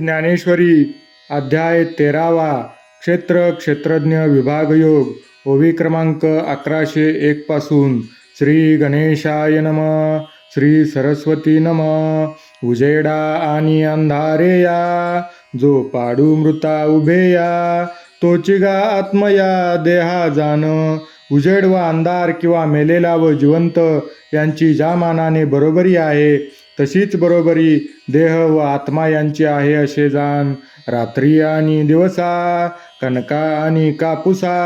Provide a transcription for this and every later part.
ज्ञानेश्वरी अध्याय तेरावा क्षेत्र क्षेत्रज्ञ विभागयोग ओवी क्रमांक अकराशे एक पासून. श्री गणेशाय नम श्री सरस्वती नम उजेडा आणि अंधारे या जो पाडू मृता उभेया तोचिगा आत्मया देहा जाण उजेड व अंधार किंवा मेलेला व जिवंत यांची ज्या मानाने बरोबरी आहे. तशीच बरोबरी देह व आत्मा यांची आहे असे जाण. रात्री आणि दिवसा कनका आणि कापुसा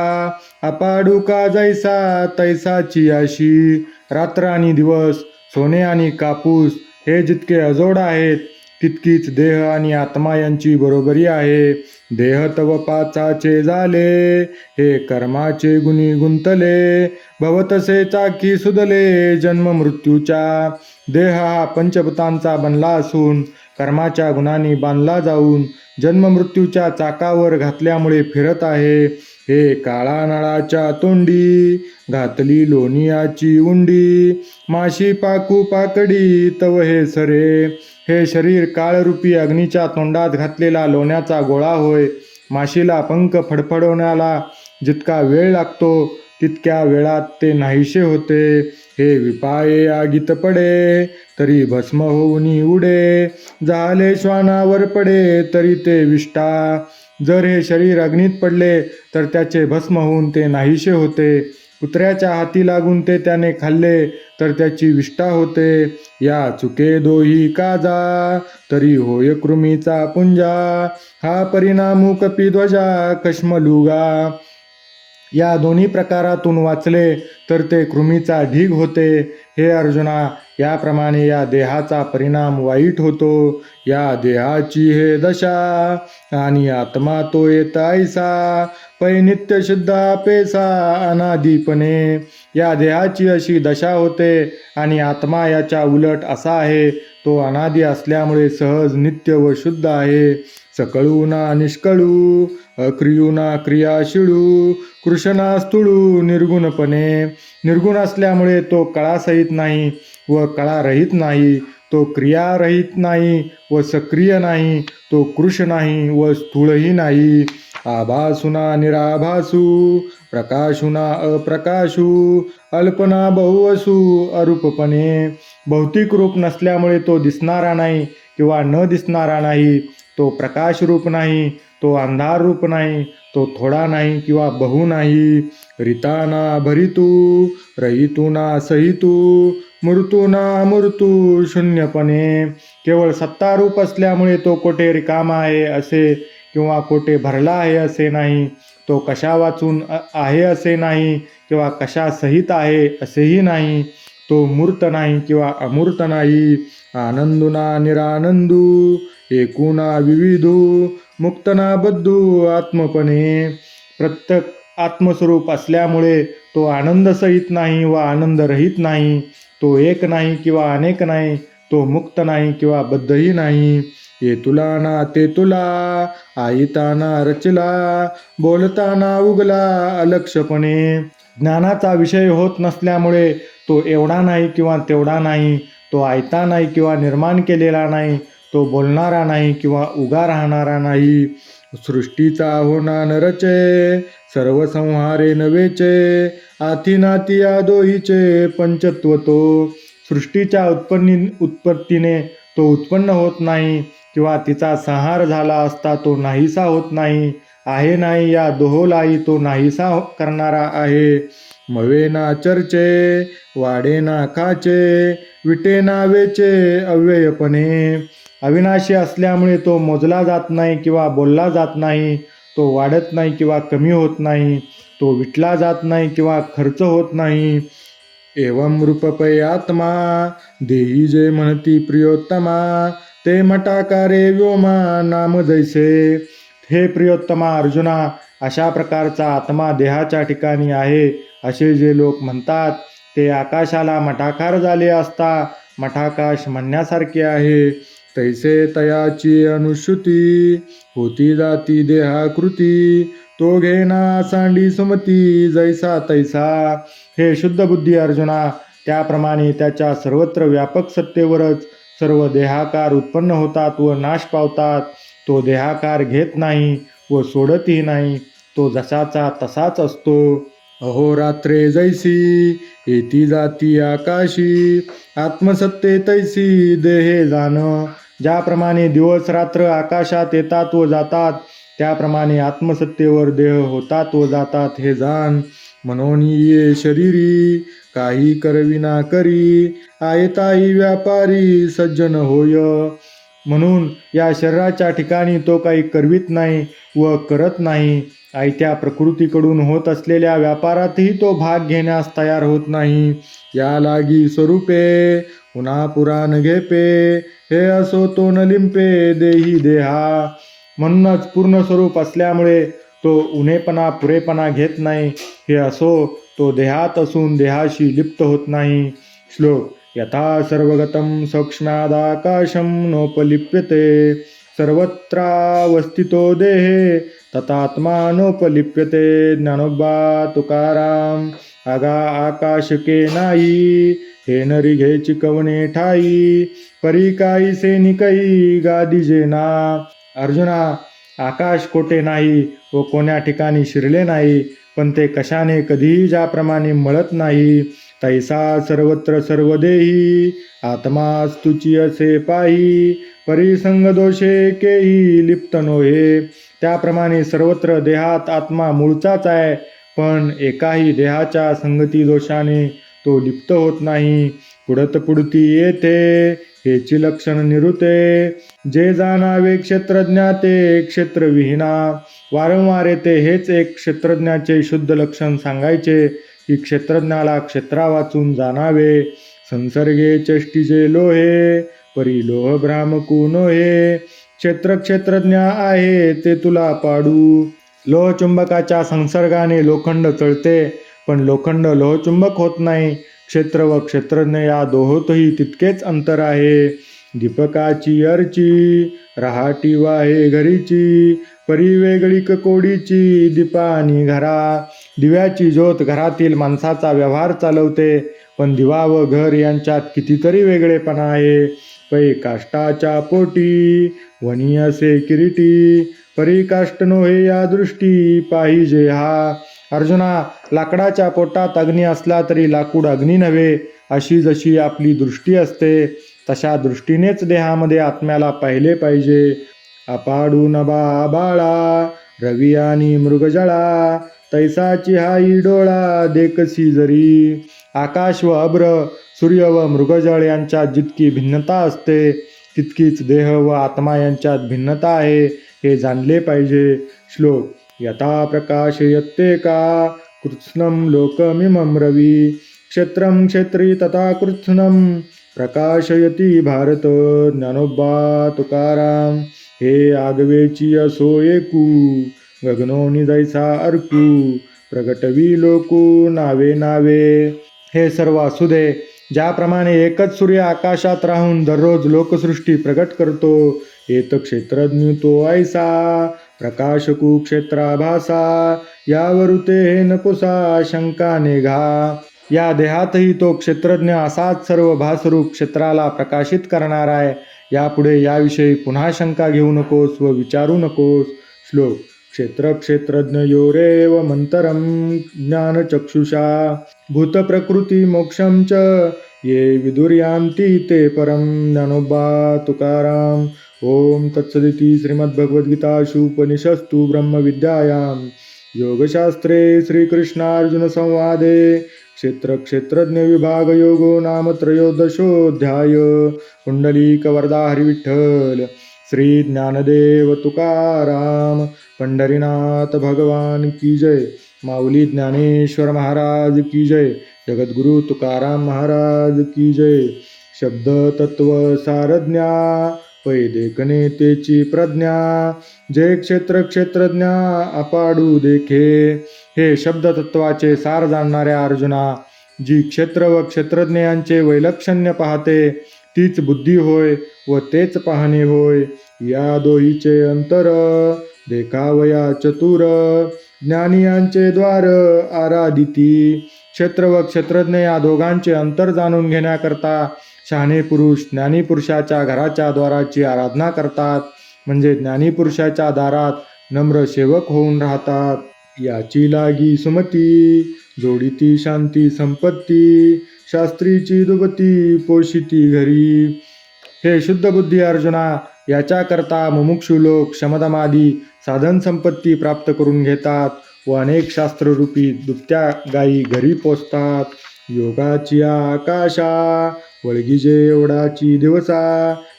अपाडुका जैसा तैसाची अशी. रात्र आणि दिवस सोने आणि कापूस हे जितके अजोड आहेत तितकीच देह आणि आत्मा यांची बरोबरी आहे. देह तव पाचाचे झाले हे कर्माचे गुणी गुंतले. भवतसे चाकी सुदले जन्म मृत्यूच्या. देह हा पंचभूतांचा बनला असून कर्माच्या गुणांनी बांधला जाऊन जन्म मृत्यूच्या चाकावर घातल्यामुळे फिरत आहे. हे काळा नळाच्या तोंडी घातली लोणियाची उंडी माशी पाकू पाकडी तव हे सरे. हे शरीर काळरूपी अग्नीच्या तोंडात घातलेला लोण्याचा गोळा होय. माशीला पंख फडफडवण्याला जितका वेळ लागतो तितक्या वेळात ते नाहीसे होते. हे विपाये आगीत पडे तरी भस्म होऊन उडे. झाले श्वानावर पडे तरी ते विष्टा जर हे शरीर अग्नीत पडले तर त्याचे भस्म होऊन ते नाहीसे होते. कुत्र्याच्या हाती लागून ते त्याने खाल्ले तर त्याची विष्ठा होते. या चुके दोही काजा तरी होय कृमीचा पुंजा. हा परिणामू कपिध्वजा कश्मलुगा. या दोन्ही प्रकारातून वाचले तर ते कृमीचा ढीग होते. हे अर्जुना याप्रमाणे या देहाचा परिणाम वाईट होतो. या देहाची हे दशा आणि आत्मा तो येत ऐसा. पै नित्य शुद्ध पेसा अनादीपणे. या देहाची अशी दशा होते आणि आत्मा याच्या उलट असा आहे. तो अनादी असल्यामुळे सहज नित्य व शुद्ध आहे. सकळू ना निष्कळू. क्रियुना क्रियाशिळू कृष्णा स्थूळू निर्गुणपणे. निर्गुण असल्यामुळे तो कळासहित नाही व कळारहित नाही. तो क्रियारहित नाही व सक्रिय नाही. तो कृश नाही व स्थूळही नाही. आभासुना निराभासू प्रकाशुना अप्रकाशू अल्पना बहुवसू अरूपपणे. भौतिक रूप नसल्यामुळे तो दिसणारा नाही किंवा न दिसणारा नाही. तो प्रकाश रूप नाही. तो अंधार रूप नाही तो थोडा नाही किंवा बहु नाही. रिताना भरितू रहितूना सहितू मृतूना मृतू शून्यपणे. केवळ सत्तारूप असल्यामुळे तो कोठे रिकामा आहे असे किंवा कोठे भरला आहे असे नाही. तो कशा वाचून आहे असे नाही किंवा कशा सहित आहे असेही नाही. तो मूर्त नाही किंवा अमूर्त नाही. आनंदुना निरानंदू एकूणा विविधू मुक्तना बद्धू आत्मपणे. प्रत्येक आत्मस्वरूप असल्यामुळे तो आनंदसहित नाही व आनंदरहित नाही. तो एक नाही किंवा अनेक नाही तो मुक्त नाही किंवा बद्धही नाही. ये तुला ना ते तुला आईताना रचला बोलताना उगला अलक्षपणे. ज्ञानाचा विषय होत नसल्यामुळे तो एवढा नाही किंवा तेवढा नाही तो आयता नाही किंवा निर्माण केलेला नाही तो बोलणारा नाही किंवा उगा राहणारा नाही. सृष्टीचा होना नरचे सर्व संहारे नवेचे आथिनाती आदोहीचे दोहीचे पंचत्व तो. सृष्टीच्या उत्पन्नी उत्पत्तीने तो उत्पन्न होत नाही किंवा तिचा संहार झाला असता तो नाहीसा होत नाही. आहे नाही या दोहोलाही तो नाहीसा करणारा आहे. मवेना चर्चे वाडेना खाचे विटेना वेचे अव्ययपणे. अविनाशी असल्यामुळे तो मोजला जात नाही किंवा बोलला जात नाही तो वाढत नाही किंवा कमी होत नाही तो विटला जात नाही किंवा खर्च होत नाही. एवं रूपपय आत्मा देही जे म्हणती प्रियोत्तमा ते मटाकारे व्योमा नाम जैसे. हे प्रियोत्तमा अर्जुना अशा प्रकारचा आत्मा देहाच्या ठिकाणी आहे असे जे लोक म्हणतात ते आकाशाला मठाकार झाले असता मठाकाश म्हणण्यासारखे आहे. तैसे तयाची अनुश्रुती होती जाती देहाकृती तो घेना सांडी सुमती जैसा तैसा. हे शुद्ध बुद्धी अर्जुना त्याप्रमाणे त्याच्या सर्वत्र व्यापक सत्तेवरच सर्व देहाकार उत्पन्न होतात व नाश पावतात. तो देहाकार घेत नाही व सोडतही नाही तो जसाचा तसाच असतो. अहोरात्रे जैसी येती जाती आकाशी आत्मसत्ते तैसी देहे जाण ज्याप्रमाणे दिवस रात्र आकाशात येतात व जातात त्याप्रमाणे आत्मसत्तेवर देह होतात व जातात हे जाण म्हणून ये शरीरी काही करविना करी आयताई व्यापारी सज्जन होय. म्हणून या शरीराच्या ठिकाणी तो काही करवित नाही व करत नाही. आयत्या प्रकृतीकडून होत असलेल्या व्यापारातही तो भाग घेण्यास तयार होत नाही. या लागी स्वरूपे पुन्हा पुराण घेपे हे असो तो न लिंपे देही देहा. म्हणूनच पूर्ण स्वरूप असल्यामुळे तो उन्हेपणा पुरेपणा घेत नाही. हे असो तो देहात असून देहाशी लिप्त होत नाही. श्लोक यथा सर्वगतं सौक्ष्म्यादाकाशं नोपलिप्यते। सर्वत्रावस्थितो देहे तथात्मा नोपलिप्यते। ज्ञानोबा तुकाराम आगा आकाशके नाही हे नरी घे चिकवणे ठाई परी काही सैनिकई गादिजे अर्जुना आकाश कोठे नाही व कोण्या ठिकाणी शिरले नाही पण ते कशाने कधीही ज्याप्रमाणे मळत नाही तैसा सर्वत्र सर्व देही आत्मा तुची असे पाही परिसंग दोषे केही लिप्त नोहे. त्याप्रमाणे सर्वत्र देहात आत्मा मूळचाच आहे पण एकाही देहाच्या संगती दोषाने तो लिप्त होत नाही. पुढत पुढती येथे हेची लक्षण निरुते. जे जाणावे क्षेत्रज्ञा ते क्षेत्रविहीना वारंवार येते हेच एक क्षेत्रज्ञाचे शुद्ध लक्षण सांगायचे. की क्षेत्रज्ञाला क्षेत्रा वाचून जाणावे. संसर्गे चष्टीचे लोहे परी लोह भ्रामकू नोहे क्षेत्र क्षेत्रज्ञ आहे ते तुला पाडू. लोहचुंबकाच्या संसर्गाने लोखंड चळते पण लोखंड लोहचुंबक होत नाही. क्षेत्र व क्षेत्रज्ञ या दोहोतही तितकेच अंतर आहे. दीपकाची अर्ची रहाटी वाहे घरीची परी वेगळी कोडीची दीपानी घरा. दिव्याची ज्योत घरातील माणसाचा व्यवहार चालवते पण दिवा व घर यांच्यात कितीतरी वेगळेपणा आहे. पै काष्टाच्या पोटी वणी असे किरीटी परी काष्ट नोहे या दृष्टी पाहिजे हा. अर्जुना लाकडाच्या पोटात अग्नी असला तरी लाकूड अग्नी नव्हे अशी जशी आपली दृष्टी असते तशा दृष्टीनेच देहामध्ये आत्म्याला पाहिले पाहिजे. अपाडू नबा बाळा रवी आणि मृगजळा तैसाची हा डोळा देखसी जरी आकाश व अब्र सूर्य व मृगजळ यांच्यात जितकी भिन्नता असते तितकीच देह व आत्मा यांच्यात भिन्नता आहे हे जाणले पाहिजे. श्लोक यथा प्रकाशयत्ते का? कृत्स्नम लोकमिमम रवी। क्षेत्रं क्षेत्री तथा कृत्स्नम प्रकाशयती भारत ज्ञानोबा तुकाराम। हे आगवेची असो एकू। गगनोनी जैसा अर्कू प्रगटवी लोकू नावे नावे. हे सर्व असू दे ज्याप्रमाणे एकच सूर्य आकाशात राहून दररोज लोकसृष्टी प्रगट करतो येत क्षेत्रज्ञ तो ऐसा प्रकाशकू क्षेत्राभासा यावरुते हे नपुसा शंका निघा. या देहातही तो क्षेत्रज्ञ असाच सर्व भासरूप क्षेत्राला प्रकाशित करणार आहे. यापुढे याविषयी पुन्हा शंका घेऊ नकोस व विचारू नकोस. श्लोक क्षेत्रक्षेत्रज्ञयोरेव मन्तरं ज्ञानचक्षुषा। भूतप्रकृतिमोक्षं च ये विदुर्यान्ति ते परं ज्ञानोबा तुकाराम ॐ तत्सदिति श्रीमद्भगवद्गीताशुपनिषस्तु ब्रह्मविद्यायां। योगशास्त्रे श्रीकृष्णार्जुनसंवादे क्षेत्रक्षेत्रज्ञविभागयोगो नाम त्रयोदशोऽध्याय। कुण्डलीकवरदा हरिविठ्ठल श्री ज्ञानदेव तुकाराम पंढरीनाथ भगवान की जय माऊली ज्ञानेश्वर महाराज की जय जगद्गुरु तुकाराम महाराज की जय. शब्द तत्व सारज्ञा पै तेची प्रज्ञा जय क्षेत्र क्षेत्रज्ञा अपाडू देखे. हे शब्द तत्वाचे सार जाणणाऱ्या अर्जुना जी क्षेत्र व क्षेत्रज्ञ यांचे वैलक्षण्य पाहते तीच बुद्धी होय व तेच पाहणे होय. या दोहीचे अंतर देखावया चतुर ज्ञानियांचे द्वार आराधिती. क्षेत्र व क्षेत्रज्ञ या दोघांचे अंतर जाणून घेण्याकरता शहाणे पुरुष ज्ञानीपुरुषाच्या घराच्या द्वाराची आराधना करतात. म्हणजे ज्ञानीपुरुषाच्या दारात नम्र सेवक होऊन राहतात. याची लागी सुमती जोडीती शांती संपत्ती शास्त्रीची दुबती पोशिती घरी. हे शुद्ध बुद्धी अर्जुना याच्याकरता मुमुक्षु लोक शमदमादी साधन संपत्ती प्राप्त करून घेतात व अनेक शास्त्ररूपी दुभत्या गायी घरी पोचतात योगाची आकाशा वळगीजे एवढाची दिवसा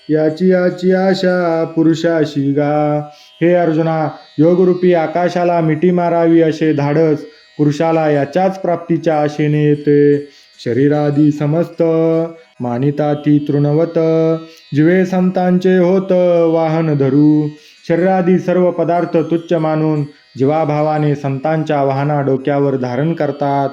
याची याची आशा पुरुषाशी गा. हे अर्जुना योगरूपी आकाशाला मिठी मारावी असे धाडस पुरुषाला याच्याच प्राप्तीच्या आशेने येते. शरीरादी समस्त मानिता ती तृणवत जिवे संतांचे होत वाहन धरू। शरीरादी सर्व पदार्थ तुच्छ मानून जीवाभावाने संतांच्या वाहना डोक्यावर धारण करतात।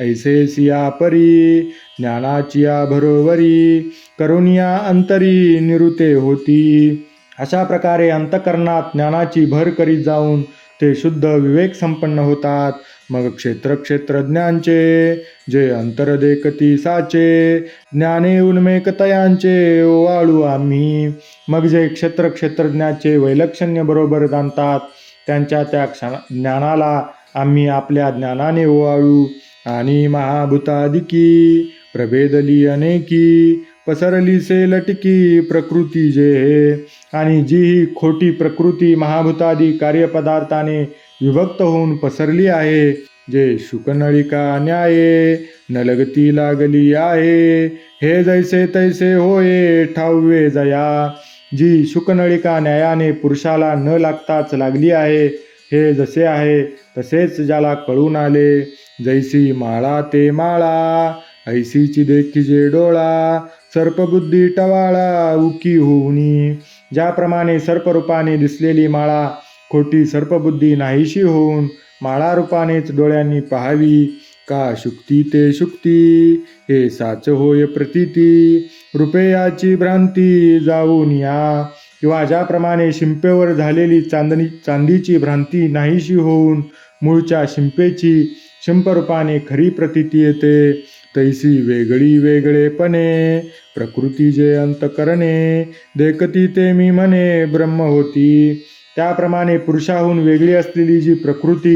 ऐसे सिया परी ज्ञानाचिया भरोवरी करुनिया अंतरी निरुते होती। अशा प्रकारे अंतकरणात ज्ञानाची भर करीत जाऊन ते शुद्ध विवेक संपन्न होतात। मग क्षेत्र क्षेत्रज्ञांचे जे अंतरदेखती साचे ज्ञाने उन्मेकतयांचे ओवाळू आम्ही. मग जे क्षेत्र क्षेत्रज्ञाचे वैलक्षण्य बरोबर जाणतात त्यांच्या त्या क्षण ज्ञानाला आम्ही आपल्या ज्ञानाने ओवाळू आणि महाभूतादिकी प्रभेदली अनेकी पसरली से लटकी प्रकृती जे हे. आणि जी ही खोटी प्रकृती महाभूतादी कार्यपदार्थाने विभक्त होऊन पसरली आहे. जे शुकनळिका न्याये नलगती लागली आहे. हे जैसे तैसे होये ठाऊवे जया. जी शुकनळिका न्यायाने पुरुषाला न लागताच लागली आहे हे जसे आहे तसेच ज्याला कळून आले. जैसी माळा ते माळा ऐसीची देखीजे डोळा. सर्पबुद्धी टवाळा उकी होऊनी. ज्याप्रमाणे सर्परूपाने दिसलेली माळा खोटी सर्पबुद्धी नाहीशी होऊन माळारूपानेच डोळ्यांनी पाहावी. का शुक्ती ते शुक्ती? हे साच होय प्रतीती. रुपयाची भ्रांती जाऊन या. किंवा ज्याप्रमाणे शिंपेवर झालेली चांदणी चांदीची भ्रांती नाहीशी होऊन मूळच्या शिंपेची शिंपरूपाने खरी प्रतीती येते. तैसी वेगळी वेगळेपणे प्रकृती जे अंतकरणे देखती ते मी म्हणे ब्रह्म होती. त्याप्रमाणे पुरुषाहून वेगळी असलेली जी प्रकृती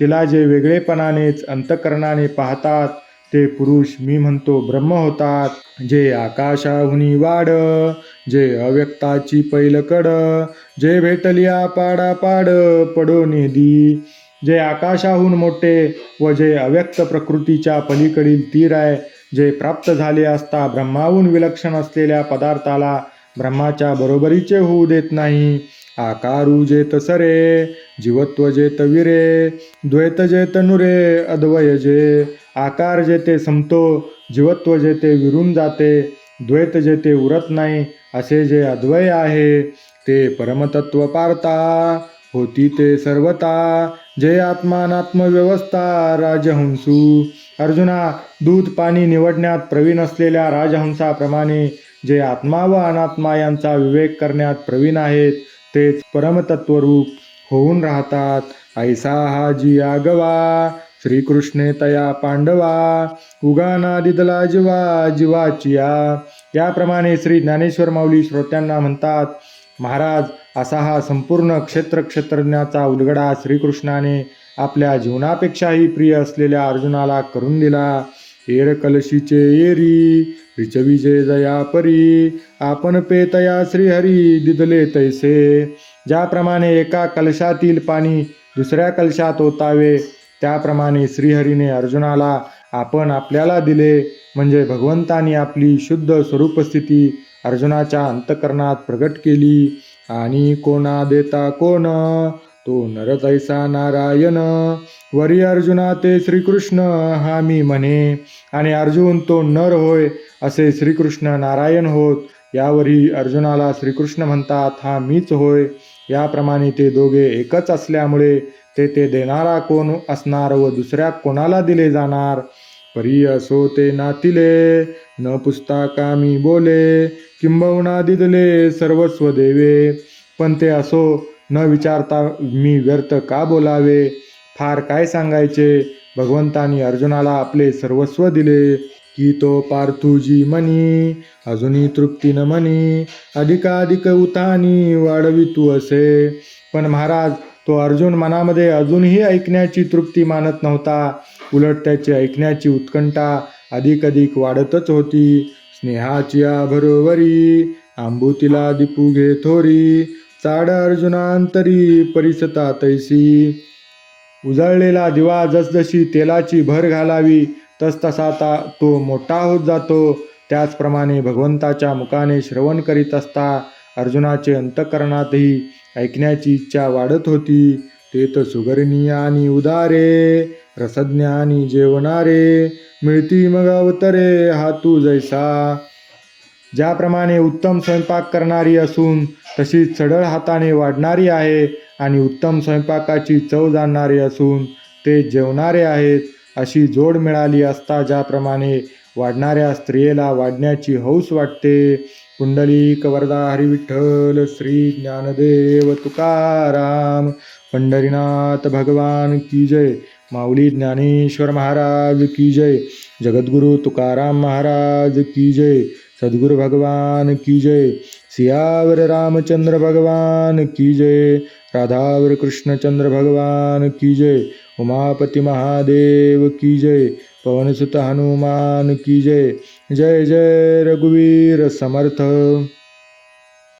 तिला जे वेगळेपणानेच अंतकरणाने पाहतात ते पुरुष मी म्हणतो ब्रह्म होतात. जे आकाशाहुनी वाड जे अव्यक्ताची पैलकड जे भेटलिया पाडा पाड पडो नेदी जे आकाशाहून मोठे व जे अव्यक्त प्रकृतीच्या पलीकडील तीर आहे जे प्राप्त झाले असता ब्रह्माहून विलक्षण असलेल्या पदार्थाला ब्रह्माच्या बरोबरीचे होऊ देत नाही. आकारू जेत सरे जीवत्व जेत विरे द्वैत जेत नुरे अद्वय जे आकार जेते संपतो जीवत्व जेते विरून जाते द्वैत जेते उरत नाही असे जे अद्वय आहे ते परमतत्व पारता होती ते सर्वता जे आत्मानात्मव्यवस्था राजहंसू. अर्जुना दूध पाणी निवडण्यात प्रवीण असलेल्या राजहंसाप्रमाणे जे आत्मा व अनात्मा यांचा विवेक करण्यात प्रवीण आहेत तेच परमतत्वरूप होऊन राहतात. ऐसा हा जिया गवा श्रीकृष्णे तया पांडवा उगाना दिदला जीवा जीवाचिया याप्रमाणे श्री ज्ञानेश्वर माऊली श्रोत्यांना म्हणतात महाराज असा हा संपूर्ण क्षेत्र क्षेत्रज्ञाचा उलगडा श्रीकृष्णाने आपल्या जीवनापेक्षाही प्रिय असलेल्या अर्जुनाला करून दिला. एर कलशीचे एरी रिचविजे जया परी आपण पेतया श्रीहरी दिदले तैसे. ज्याप्रमाणे एका कलशातील पाणी दुसऱ्या कलशात ओतावे त्याप्रमाणे श्रीहरीने अर्जुनाला आपण आपल्याला दिले. म्हणजे भगवंतानी आपली शुद्ध स्वरूपस्थिती अर्जुनाच्या अंतकरणात प्रगट केली. आणि कोणा देता कोण? तो नरतैसा नारायण. वरी अर्जुना ते श्रीकृष्ण हा मी म्हणे. आणि अर्जुन तो नर होय असे श्रीकृष्ण नारायण होत. यावरही अर्जुनाला श्रीकृष्ण म्हणतात हा मीच होय. याप्रमाणे ते दोघे एकच असल्यामुळे ते ते देणारा कोण असणार व दुसऱ्या कोणाला दिले जाणार? परी असो ते नातिले न पुस्तका मी बोले किंबहुना दिदले सर्वस्व देवे. पण ते असो न विचारता मी व्यर्थ का बोलावे? फार काय सांगायचे? भगवंतानी अर्जुनाला आपले सर्वस्व दिले. की तो पार्थुजी मनी अजूनही तृप्ती न मनी अधिकाधिक उतानी वाढवी तू असे. पण महाराज तो अर्जुन मनामध्ये अजूनही ऐकण्याची तृप्ती मानत नव्हता. उलट त्याची ऐकण्याची उत्कंठा अधिक अधिक वाढतच होती. स्नेहाची भरोवरी आंबुतीला दिपू घे थोरी चाड अर्जुनांतरी परिसता तैसी. उजळलेला दिवा जसजशी तेलाची भर घालावी तसतसा ता तो मोठा होत जातो. त्याचप्रमाणे भगवंताच्या मुखाने श्रवण करीत असता अर्जुनाचे अंतकरणातही ऐकण्याची इच्छा वाढत होती. ते तर सुगरणी आणि उदारे रसज्ञानी जेवणारे मिळती मग अवतरे हा तू जैसा. ज्याप्रमाणे उत्तम स्वयंपाक करणारी असून तशीच चढळ हाताने वाढणारी आहे. आणि उत्तम स्वयंपाकाची चव जाणणारे असून ते जेवणारे आहेत अशी जोड मिळाली असता ज्याप्रमाणे वाढणाऱ्या स्त्रियेला वाढण्याची हौस वाटते. पुंडलिक वरदा हरिविठ्ठल श्री ज्ञानदेव तुकाराम पंढरीनाथ भगवान की जय माऊली ज्ञानेश्वर महाराज की जय जगद्गुरु तुकाराम महाराज की जय सद्गुरु भगवान की जय सियावर रामचंद्र भगवान की जय राधावर कृष्णचंद्र भगवान की जय उमापति महादेव की जय पवनसुत हनुमान की जय। जय जय रघुवीर समर्थ।